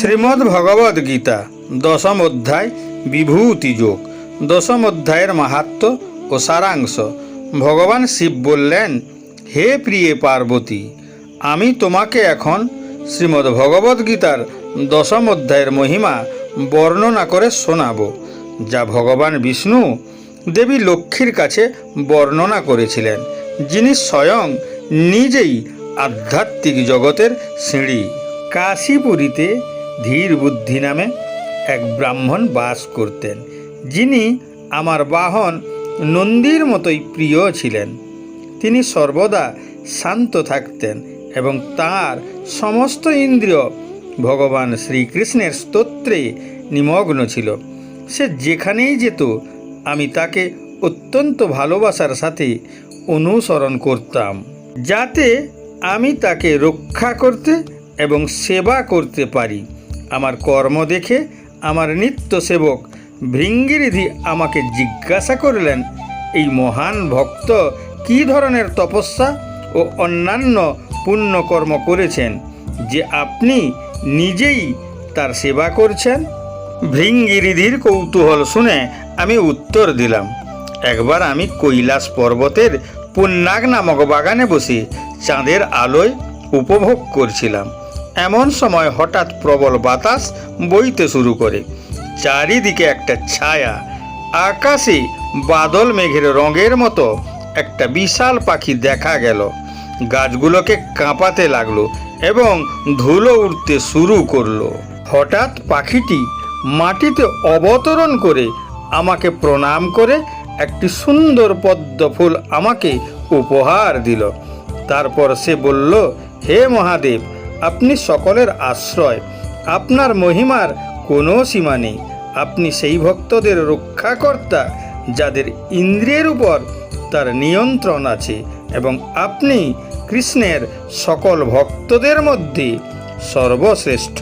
শ্রীমদ্ ভগবদ গীতা দশম অধ্যায় বিভূতি যোগ দশম অধ্যায়ের মাহাত্ম ও সারাংশ। ভগবান শিব বললেন, হে প্রিয়ে পার্বতী, আমি তোমাকে এখন শ্রীমদ্ ভগবদ গীতার দশম অধ্যায়ের মহিমা বর্ণনা করে শোনাবো, যা ভগবান বিষ্ণু দেবী লক্ষ্মীর কাছে বর্ণনা করেছিলেন, যিনি স্বয়ং নিজেই আধ্যাত্মিক জগতের সিঁড়ি। কাশীপুরীতে ধীর বুদ্ধি নামে এক ব্রাহ্মণ বাস করতেন। যিনি আমার বাহন নন্দীর মতোই প্রিয় ছিলেন। তিনি সর্বদা শান্ত থাকতেন এবং তার সমস্ত ইন্দ্রিয় ভগবান শ্রীকৃষ্ণের স্তোত্রে নিমগ্ন ছিল। সে যেখানেই যেত, আমি তাকে অত্যন্ত ভালোবাসার সাথে অনুসরণ করতাম, যাতে আমি তাকে রক্ষা করতে এবং সেবা করতে পারি। আমার কর্ম দেখে আমার নিত্য সেবক ভৃঙ্গিরিধি আমাকে জিজ্ঞাসা করলেন, এই মহান ভক্ত কী ধরনের তপস্যা ও অন্যান্য পুণ্যকর্ম করেছেন যে আপনি নিজেই তার সেবা করছেন? ভৃঙ্গিরিধির কৌতূহল শুনে আমি উত্তর দিলাম, একবার আমি কৈলাস পর্বতের পুণ্যাগ নামক বাগানে বসে চাঁদের আলোয় উপভোগ করছিলাম। এমন সময় হঠাৎ প্রবল বাতাস বইতে শুরু করে। চারিদিকে একটা ছায়া, আকাশে বাদল মেঘের রঙের মতো একটা বিশাল পাখি দেখা গেল। গাছগুলোকে কাঁপাতে লাগল এবং ধুলো উঠতে শুরু করল। হঠাৎ পাখিটি মাটিতে অবতরণ করে আমাকে প্রণাম করে একটি সুন্দর পদ্ম ফুল আমাকে উপহার দিল। তারপর সে বলল, হে মহাদেব আপনি সকলের আশ্রয়। আপনার মহিমার কোনো সীমা নেই। আপনি সেই ভক্তদের রক্ষাকর্তা যাদের ইন্দ্রিয়ের উপর তার নিয়ন্ত্রণ আছে এবং আপনি কৃষ্ণের সকল ভক্তদের মধ্যে সর্বশ্রেষ্ঠ।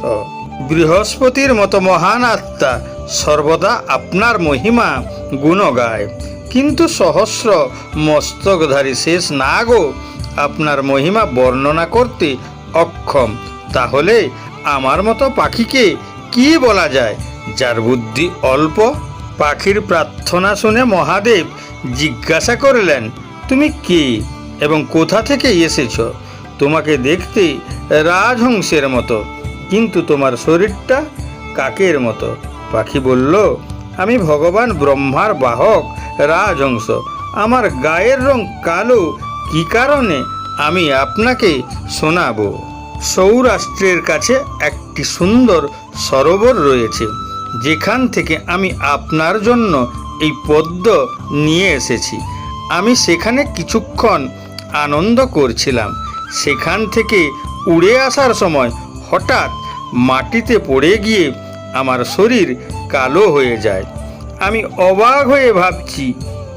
বৃহস্পতির মতো মহান আত্মা সর্বদা আপনার মহিমা গুণ গায় কিন্তু সহস্র মস্তকধারী শেষ নাগও আপনার মহিমা বর্ণনা করতে অক্ষম। তাহলে আমার মতো পাখিকে কি বলা যায়? যার বুদ্ধি অল্প, পাখির প্রার্থনা শুনে মহাদেব জিজ্ঞাসা করলেন, তুমি কে এবং কোথা থেকে এসেছ? তোমাকে দেখতে রাজহংসের মতো, কিন্তু তোমার শরীরটা কাকের মতো? পাখি বলল, আমি ভগবান ব্রহ্মার বাহক রাজহংস। আমার গায়ের রং কালো। কি কারণে আমি আপনাকে শোনাবো। সৌরাষ্ট্রের কাছে একটি সুন্দর সরোবর রয়েছে, যেখান থেকে আমি আপনার জন্য এই পদ্ম নিয়ে এসেছি। আমি সেখানে কিছুক্ষণ আনন্দ করছিলাম। সেখান থেকে উড়ে আসার সময় হঠাৎ মাটিতে পড়ে গিয়ে আমার শরীর কালো হয়ে যায়। আমি অবাক হয়ে ভাবছি,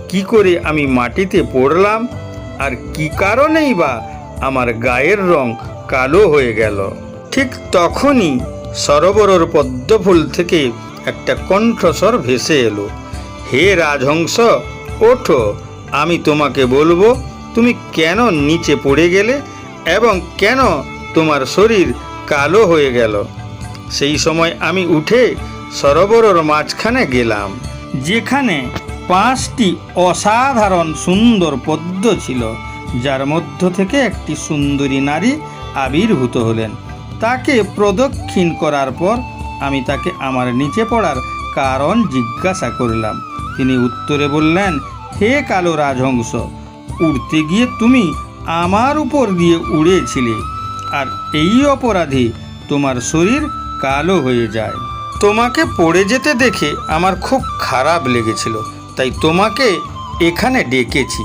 কি করে আমি মাটিতে পড়লাম? আর কি কারণেই বা আমার গায়ের রং কালো হয়ে গেল? ঠিক তখনই সরোবরের পদ্মফুল থেকে একটা কণ্ঠস্বর ভেসে এলো। হে রাজহংস, ওঠো, আমি তোমাকে বলব, তুমি কেন নিচে পড়ে গেলে এবং কেন তোমার শরীর কালো হয়ে গেল? সেই সময় আমি উঠে সরোবরের মাঝখানে গেলাম, যেখানে পাঁচটি অসাধারণ সুন্দর পদ্ম ছিল, যার মধ্য থেকে একটি সুন্দরী নারী আবির্ভূত হলেন। তাকে প্রদক্ষিণ করার পর আমি তাকে আমার নিচে পড়ার কারণ জিজ্ঞাসা করলাম। তিনি উত্তরে বললেন, হে কালো রাজহংস, উড়তে গিয়ে তুমি আমার উপর দিয়ে উড়েছিলে, আর এই অপরাধে তোমার শরীর কালো হয়ে যায়। তোমাকে পড়ে যেতে দেখে আমার খুব খারাপ লেগেছিল। তাই তোমাকে এখানে ডেকেছি।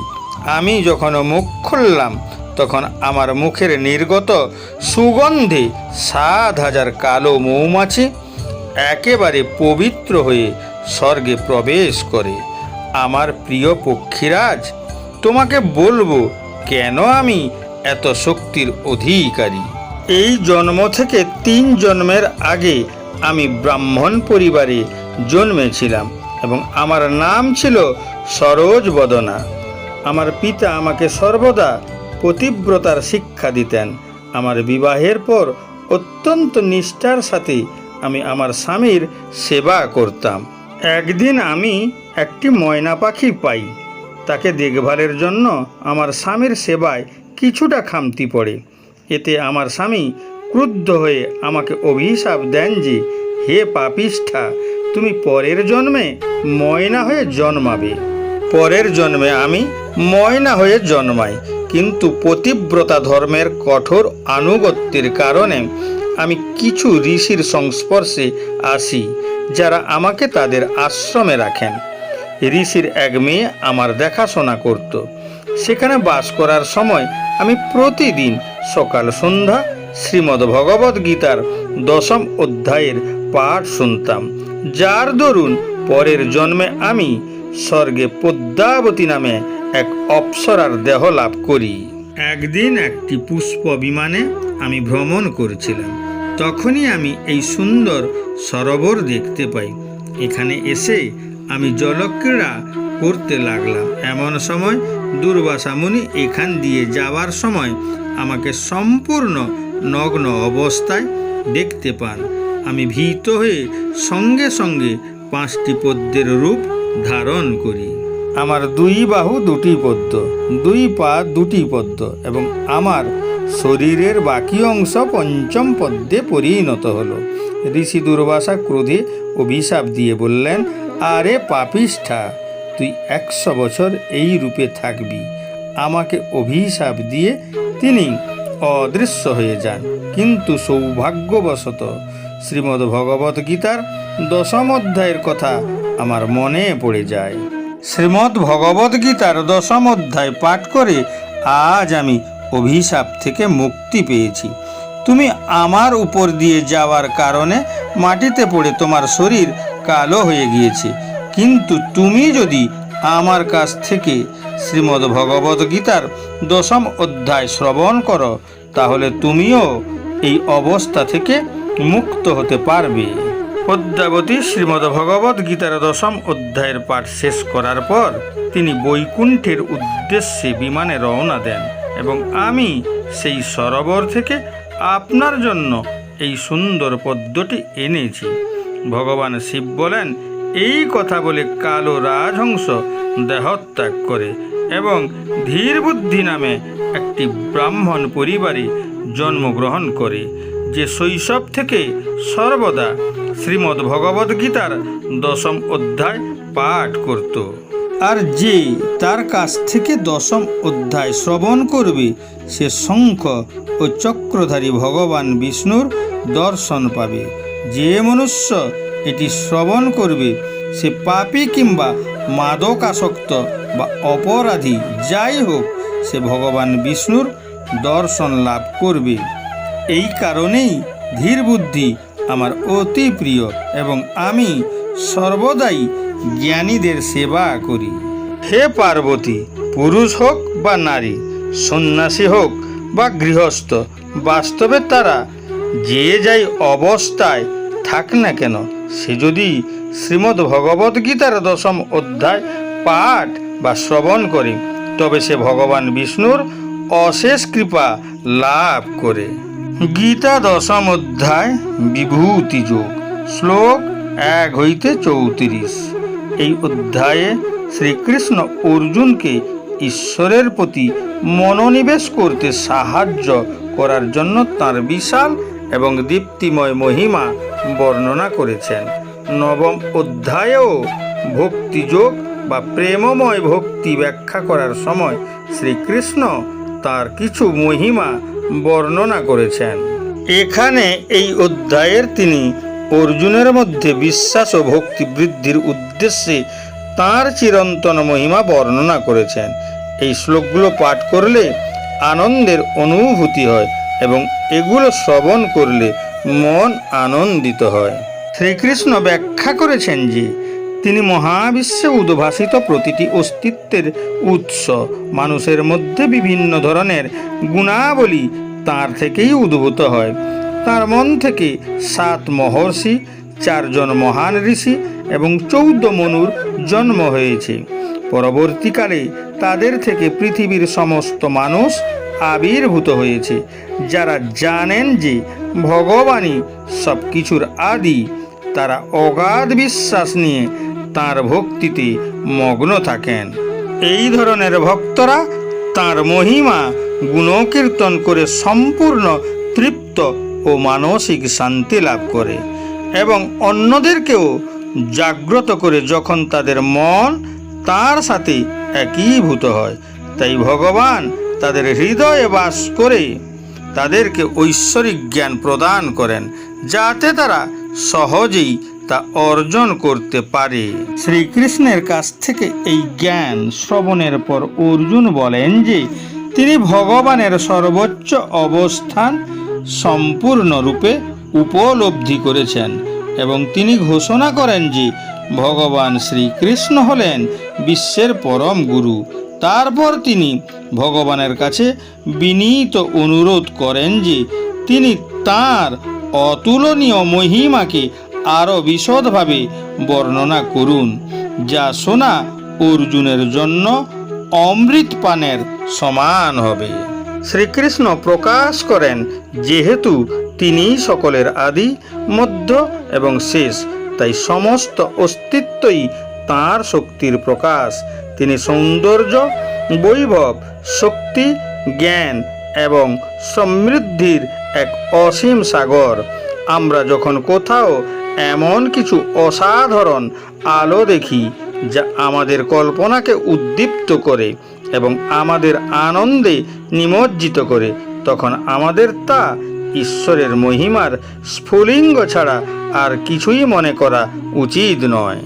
আমি যখন মুখ খুললাম, তখন আমার মুখের নির্গত সুগন্ধে সাত হাজার কালো মৌমাছি একেবারে পবিত্র হয়ে স্বর্গে প্রবেশ করে। আমার প্রিয় পক্ষীরাজ, তোমাকে বলব কেন আমি এত শক্তির অধিকারী? এই জন্ম থেকে তিন জন্মের আগে আমি ব্রাহ্মণ পরিবারে জন্মেছিলাম। এবং আমার নাম ছিল সরোজ বদনা। আমার পিতা আমাকে সর্বদা পতিব্রতার শিক্ষা দিতেন। আমার বিবাহের পর অত্যন্ত নিষ্ঠার সাথে আমি আমার স্বামীর সেবা করতাম। একদিন আমি একটি ময়না পাখি পাই। তাকে দেখভালের জন্য আমার স্বামীর সেবায় কিছুটা খামতি পড়ে। এতে আমার স্বামী ক্রুদ্ধ হয়ে আমাকে অভিশাপ দেন যে, হে পাপিষ্ঠা তুমি পরের জন্মে ময়না হয়ে জন্মাবে। পরের জন্মে আমি ময়না হয়ে জন্মাই। কিন্তু পতিব্রতা ধর্মের কঠোর আনুগত্যের কারণে আমি কিছু ঋষির সংস্পর্শে আসি, যারা আমাকে তাদের আশ্রমে রাখেন। ঋষির এক মেয়ে আমার দেখাশোনা করত। সেখানে বাস করার সময় আমি প্রতিদিন সকাল সন্ধ্যা শ্রীমদ্ ভগবদ্ গীতার দশম অধ্যায়ের পাঠ শুনতাম। যার দরুন পরের জন্মে আমি স্বর্গে পদ্মাবতী নামে এক অপ্সরার দেহ লাভ করি। একদিন একটি পুষ্প বিমানে আমি ভ্রমণ করছিলাম। তখনই আমি এই সুন্দর সরোবর দেখতে পাই। এখানে এসে আমি জলক্রীড়া করতে লাগলাম। এমন সময় দুর্বাসা মুনি এখান দিয়ে যাওয়ার সময় আমাকে সম্পূর্ণ নগ্ন অবস্থায় দেখতে পান। আমি ভীত হয়ে সঙ্গে সঙ্গে পাঁচটি পদ্মের রূপ ধারণ করি। আমার দুই বাহু দুটি পদ্ম, দুই পা দুটি পদ্ম এবং আমার শরীরের বাকি অংশ পঞ্চম পদ্মে পরিণত হলো। ঋষি দুর্বাসা ক্রোধে অভিশাপ দিয়ে বললেন, আরে পাপিষ্ঠা, তুই একশো বছর এই রূপে থাকবি। আমাকে অভিশাপ দিয়ে তিনি অদৃশ্য হয়ে যান, কিন্তু সৌভাগ্যবশত শ্রীমদ্ ভগবত গীতার দশম অধ্যায়ের কথা আমার মনে পড়ে যায়। শ্রীমদ্ ভগবত গীতার দশম অধ্যায় পাঠ করে আজ আমি অভিশাপ থেকে মুক্তি পেয়েছি। তুমি আমার উপর দিয়ে যাওয়ার কারণে মাটিতে পড়ে তোমার শরীর কালো হয়ে গিয়েছে। কিন্তু তুমি যদি আমার কাছ থেকে শ্রীমদ্ ভগবত গীতার দশম অধ্যায় শ্রবণ করো, তাহলে তুমিও এই অবস্থা থেকে মুক্ত হতে পারবে। পদ্মাবতী শ্রীমদ্ ভগবত গীতার দশম অধ্যায়ের পাঠ শেষ করার পর তিনি বৈকুণ্ঠের উদ্দেশ্যে বিমানে রওনা দেন এবং আমি সেই সরোবর থেকে আপনার জন্য এই সুন্দর পদ্মটি এনেছি। ভগবান শিব বলেন, এই কথা বলে কালো রাজহংস দেহত্যাগ করে এবং ধীর বুদ্ধি নামে একটি ব্রাহ্মণ পরিবারে জন্মগ্রহণ করে। যে শৈশব থেকে সর্বদা শ্রীমদ্ ভগবদ্ গীতার দশম অধ্যায় পাঠ করত। আর যে তার কাছ থেকে দশম অধ্যায় শ্রবণ করবে, সে শঙ্খ ও চক্রধারী ভগবান বিষ্ণুর দর্শন পাবে। যে মনুষ্য এটি শ্রবণ করবে, সে পাপী কিংবা মাদকাসক্ত বা অপরাধী, যাই হোক, সে ভগবান বিষ্ণুর দর্শন লাভ করবে। এই কারণেই ধীর বুদ্ধি আমার অতি প্রিয় এবং আমি সর্বদাই জ্ঞানীদের সেবা করি। হে পার্বতী, পুরুষ হোক বা নারী, সন্ন্যাসী হোক বা গৃহস্থ, বাস্তবে তারা যে যাই অবস্থায় থাক না কেন, সে যদি শ্রীমদ্ ভগবদ গীতার দশম অধ্যায় পাঠ বা শ্রবণ করে, তবে সে ভগবান বিষ্ণুর অশেষ কৃপা লাভ করে। গীতা দশম অধ্যায় বিভূতি যোগ, শ্লোক এক হইতে চৌত্রিশ। এই অধ্যায়ে শ্রীকৃষ্ণ অর্জুনকে ঈশ্বরের প্রতি মনোনিবেশ করতে সাহায্য করার জন্য তার বিশাল এবং দীপ্তিময় মহিমা বর্ণনা করেছেন। নবম অধ্যায়েও ভক্তিযোগ বা প্রেমময় ভক্তি ব্যাখ্যা করার সময় শ্রীকৃষ্ণ তার কিছু মহিমা বর্ণনা করেছেন। এখানে এই অধ্যায়ের তিনি অর্জুনের মধ্যে বিশ্বাস ও ভক্তি বৃদ্ধির উদ্দেশ্যে তার চিরন্তন মহিমা বর্ণনা করেছেন। এই শ্লোকগুলো পাঠ করলে আনন্দের অনুভূতি হয় এবং এগুলো শ্রবণ করলে মন আনন্দিত হয়। শ্রীকৃষ্ণ ব্যাখ্যা করেছেন যে তিনি মহাবিশ্বে উদ্ভাসিত প্রতিটি অস্তিত্বের উৎস। মানুষের মধ্যে বিভিন্ন ধরনের গুণাবলী তার থেকেই উদ্ভূত হয়। তার মন থেকে সাত মহর্ষি, চারজন মহান ঋষি এবং চৌদ্দ মনুর জন্ম হয়েছে। পরবর্তীকালে তাদের থেকে পৃথিবীর সমস্ত মানুষ আবির্ভূত হয়েছে। যারা জানেন যে ভগবানই সব কিছুর আদি, তারা অগাধ বিশ্বাস নিয়ে তার ভক্তিতে মগ্ন থাকেন। এই ধরনের ভক্তরা তার মহিমা, গুণকীর্তন করে সম্পূর্ণ তৃপ্ত ও মানসিক শান্তি লাভ করে এবং অন্যদেরকেও জাগ্রত করে যখন তাদের মন তার সাথে একীভূত হয়। তাই ভগবান তাদের হৃদয়ে বাস করে তাদেরকে ঐশ্বরিক জ্ঞান প্রদান করেন, যাতে তারা সহজেই তা অর্জন করতে পারে। শ্রীকৃষ্ণের কাছ থেকে এই জ্ঞান শ্রবণের পর অর্জুন বলেন যে, তিনি ভগবানের সর্বোচ্চ অবস্থান সম্পূর্ণরূপে উপলব্ধি করেছেন এবং তিনি ঘোষণা করেন যে, ভগবান শ্রীকৃষ্ণ হলেন বিশ্বের পরম গুরু। তারপর তিনি ভগবানের কাছে বিনীত অনুরোধ করেন যে, তিনি তার অতুলনীয় মহিমাকে আরও বিশদভাবে বর্ণনা করুন, যা শোনা অর্জুনের জন্য অমৃত পানের সমান হবে। শ্রীকৃষ্ণ প্রকাশ করেন, যেহেতু তিনি সকলের আদি, মধ্য এবং শেষ, তাই সমস্ত অস্তিত্বই তাঁর শক্তির প্রকাশ। তিনি সৌন্দর্য, বৈভব, শক্তি, জ্ঞান এবং সমৃদ্ধির এক অসীম সাগর। আমরা যখন কোথাও এমন কিছু অসাধারণ আলো দেখি যা আমাদের কল্পনাকে উদ্দীপ্ত করে এবং আমাদের আনন্দে নিমজ্জিত করে। তখন আমাদের তা ঈশ্বরের মহিমার স্ফুলিঙ্গ ছাড়া আর কিছুই মনে করা উচিত নয়।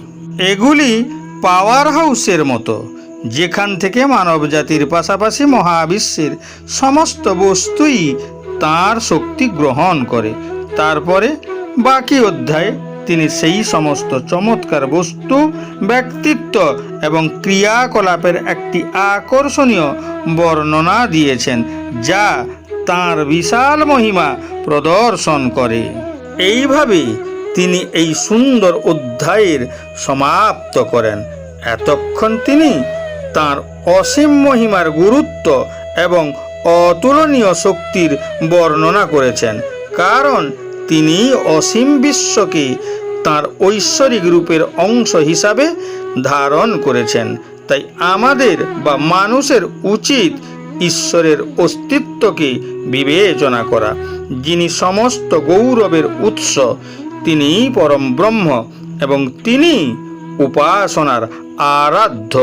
এগুলি পাওয়ার হাউসের মতো, যেখান থেকে মানবজাতির পাশাপাশি মহাবিশ্বের সমস্ত বস্তুই তার শক্তি গ্রহণ করে। তারপরে বাকি অধ্যায়ে তিনি সেই সমস্ত চমৎকার বস্তু, ব্যক্তিত্ব এবং ক্রিয়াকলাপের একটি আকর্ষণীয় বর্ণনা দিয়েছেন, যা তার বিশাল মহিমা প্রদর্শন করে। এইভাবে তিনি এই সুন্দর অধ্যায়ের সমাপ্ত করেন। এতক্ষণ তিনি তার অসীম মহিমার গুরুত্ব এবং অতুলনীয় শক্তির বর্ণনা করেছেন, কারণ তিনি অসীম বিশ্বকে তার ঐশ্বরিক রূপের অংশ হিসাবে ধারণ করেছেন। তাই আমাদের বা মানুষের উচিত ঈশ্বরের অস্তিত্বকে বিবেচনা করা, যিনি সমস্ত গৌরবের উৎস তিনি পরম ব্রহ্ম এবং তিনি উপাসনার আরাধ্য।